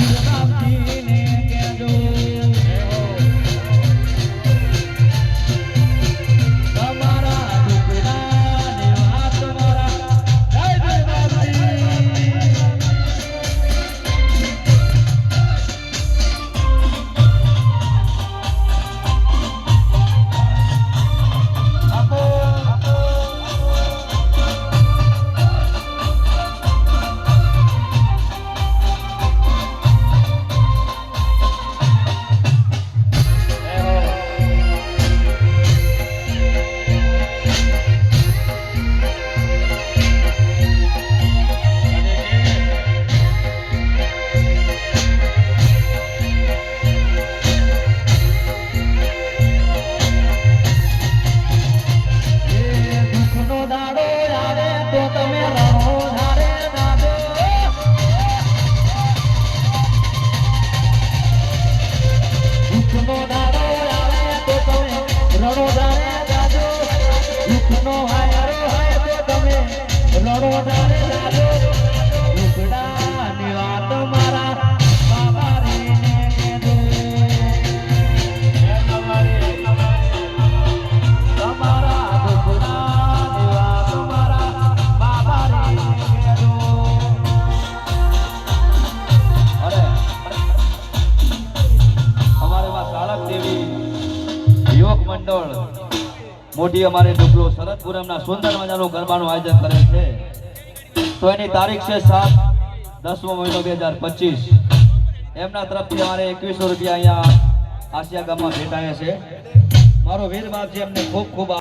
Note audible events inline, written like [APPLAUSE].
Yeah. [LAUGHS] યુવક મંડળ. મોટી અમારે ડુબલો શરદપુરમના સુંદર મજાનું ગરબાનું આયોજન કરે છે. તો એની તારીખ છે સાત દસમો મહિનો બે હજાર પચીસ. એમના તરફથી અમારે એકવીસો રૂપિયા અહીંયા આસિયા ગામમાં ભેટાયા છે. મારો વીર બાપજી છે, એમને ખૂબ ખૂબ